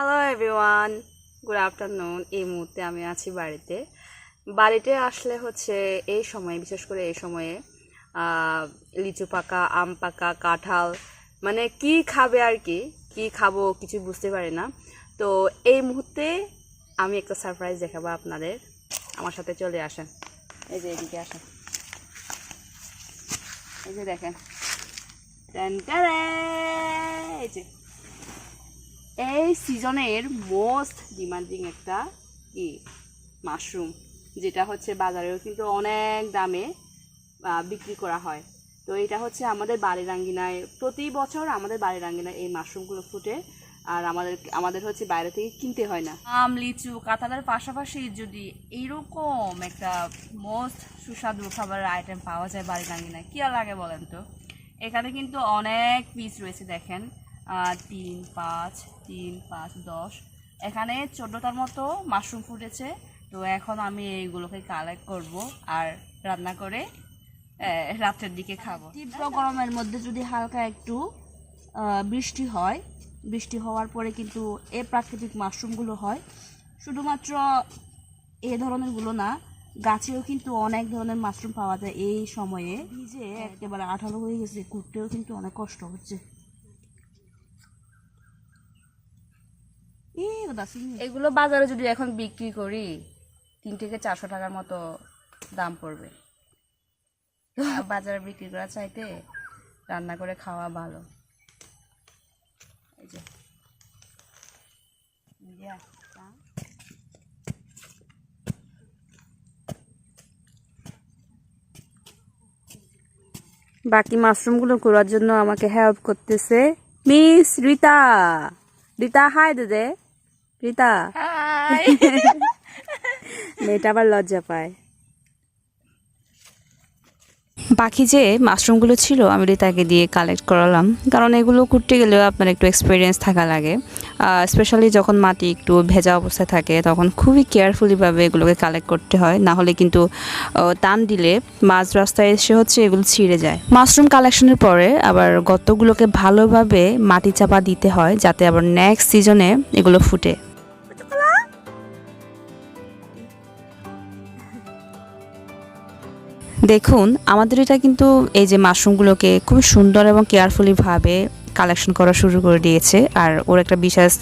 Hello everyone good afternoon এই মুহূর্তে আমি আছি বাড়িতে। বাড়িতে আসলে হচ্ছে এই সময়ে, বিশেষ করে এই সময়ে লিচু পাকা, আম পাকা, কাঁঠাল মানে কি খাবে আর কি কি খাব কিছু বুঝতে পারি না। তো এই মুহূর্তে আমি একটা সারপ্রাইজ দেখাবো আপনাদের। আমার সাথে চলে আসেন। এই যে এদিকে আসেন। এই যে দেখেন। এই যে। এই সিজনের মোস্ট ডিমান্ডিং একটা কি? মাশরুম, যেটা হচ্ছে বাজারেও কিন্তু অনেক দামে বিক্রি করা হয়। তো এটা হচ্ছে আমাদের বাড়ির আঙ্গিনায় প্রতি বছর আমাদের বাড়ির আঙ্গিনায় এই মাশরুমগুলো ফুটে, আর আমাদের আমাদের হচ্ছে বাইরে থেকে কিনতে হয় না। আম, লিচু, কাঁঠালের পাশাপাশি যদি এইরকম একটা মোস্ট সুস্বাদু খাবারের আইটেম পাওয়া যায় বাড়ির আঙ্গিনায় কি লাগে বলেন তো? এখানে কিন্তু অনেক পিস রয়েছে দেখেন। তিন পাঁচ তিন পাঁচ দশ। এখানে চোদ্দোটার মতো মাশরুম ফুটেছে। তো এখন আমি এইগুলোকে কালেক্ট করব আর রান্না করে আহ, রাত্রের দিকে খাব। তীব্র গরমের মধ্যে যদি হালকা একটু বৃষ্টি হয় বৃষ্টি হওয়ার পরে কিন্তু এই প্রাকৃতিক মাশরুমগুলো হয়। শুধুমাত্র এ ধরনেরগুলো না গাছেও কিন্তু অনেক ধরনের মাশরুম পাওয়া যায় এই সময়ে। ভিজে একেবারে আঠালো হয়ে গেছে কুটতেও কিন্তু অনেক কষ্ট হচ্ছে। এগুলো বাজারে যদি এখন বিক্রি করি তিন থেকে চারশো টাকার মতো দাম পড়বে। বাজারে বিক্রি করা চাইতে রান্না করে খাওয়া ভালো। এই যে। Yeah. বাকি মাশরুমগুলো করার জন্য আমাকে হেল্প করতেছে। মিস রিতা রিতা হাই দে রিতা মেয়েটা আবার লজ্জা পায়। বাকি যে মাশরুমগুলো ছিল আমি রিতাকে দিয়ে কালেক্ট করালাম। কারণ এগুলো করতে গেলেও আপনার একটু এক্সপিরিয়েন্স থাকা লাগে। স্পেশালি যখন মাটি একটু ভেজা অবস্থায় থাকে তখন খুবই কেয়ারফুলিভাবে এগুলোকে কালেক্ট করতে হয়। না হলে কিন্তু টান দিলে মাঝ রাস্তায় এসে হচ্ছে এগুলো ছিঁড়ে যায়। মাশরুম কালেকশনের পরে আবার গতগুলোকে ভালোভাবে মাটি চাপা দিতে হয় যাতে আবার নেক্সট সিজনে এগুলো ফুটে। দেখুন আমাদের এটা কিন্তু এই যে মাশরুমগুলোকে খুব সুন্দর এবং কেয়ারফুলিভাবে কালেকশন করা শুরু করে দিয়েছে। আর ওর একটা বিশেষ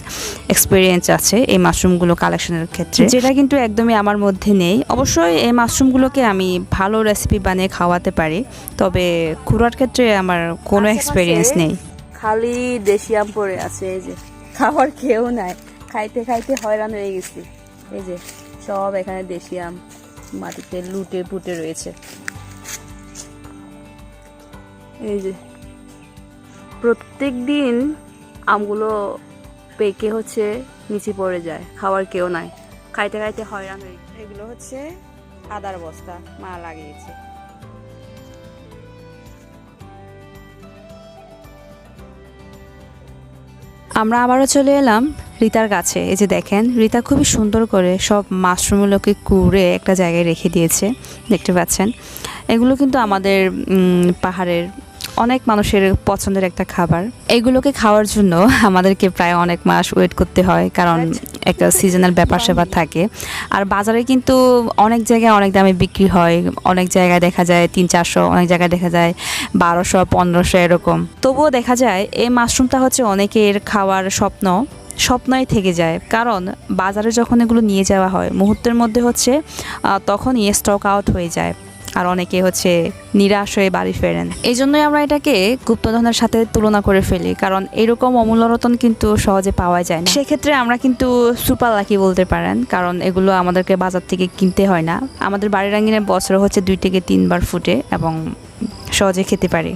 এক্সপিরিয়েন্স আছে এই মাশরুমগুলো কালেকশনের ক্ষেত্রে। যেটা কিন্তু একদমই আমার মধ্যে নেই। অবশ্যই এই মাশরুমগুলোকে আমি ভালো রেসিপি বানিয়ে খাওয়াতে পারি তবে খুড়ার ক্ষেত্রে আমার কোনো এক্সপিরিয়েন্স নেই। খালি দেশি আম পড়ে আছে এই যে। খাবার কেউ নাই। খাইতে খাইতে হয়রান হয়ে গেছি। এই যে সব এখানে দেশি আম মাটিতে লুটে পুটে রয়েছে। এই যে প্রত্যেক দিন আমগুলো পেকে হচ্ছে নিচে পড়ে যায় খাওয়ার কেউ নাই। খাইতে খাইতে হয়রান হয়ে এগুলো হচ্ছে আদার বস্তা মা লাগিয়েছে। আমরা আবারও চলে এলাম রিতার কাছে। এই যে দেখেন রিতা খুবই সুন্দর করে সব মাশরুমগুলোকে কুড়ে একটা জায়গায় রেখে দিয়েছে। দেখতে পাচ্ছেন। এগুলো কিন্তু আমাদের পাহাড়ের অনেক মানুষের পছন্দের একটা খাবার। এগুলোকে খাওয়ার জন্য আমাদেরকে প্রায় অনেক মাস ওয়েট করতে হয়, কারণ একটা সিজনাল ব্যাপার স্যাপার থাকে। আর বাজারে কিন্তু অনেক জায়গায় অনেক দামে বিক্রি হয়। অনেক জায়গায় দেখা যায় তিন, চারশো, অনেক জায়গায় দেখা যায় বারোশো, পনেরোশো এরকম। তবুও দেখা যায় এই মাশরুমটা হচ্ছে অনেকের খাওয়ার স্বপ্ন, স্বপ্নই থেকে যায়। কারণ বাজারে যখন এগুলো নিয়ে যাওয়া হয়, মুহূর্তের মধ্যে হচ্ছে তখনই স্টক আউট হয়ে যায়। আর অনেকে হচ্ছে নিরাশ হয়ে বাড়ি ফেরেন। এই জন্যই আমরা এটাকে গুপ্তধনের সাথে তুলনা করে ফেলি কারণ এরকম অমূল্যরতন কিন্তু সহজে পাওয়া যায় না। সেক্ষেত্রে আমরা কিন্তু সুপার লাকি বলতে পারেন কারণ এগুলো আমাদেরকে বাজার থেকে কিনতে হয় না। আমাদের বাড়ির আঙ্গিনে বছর হচ্ছে দুই থেকে তিনবার ফুটে এবং সহজে খেতে পারি।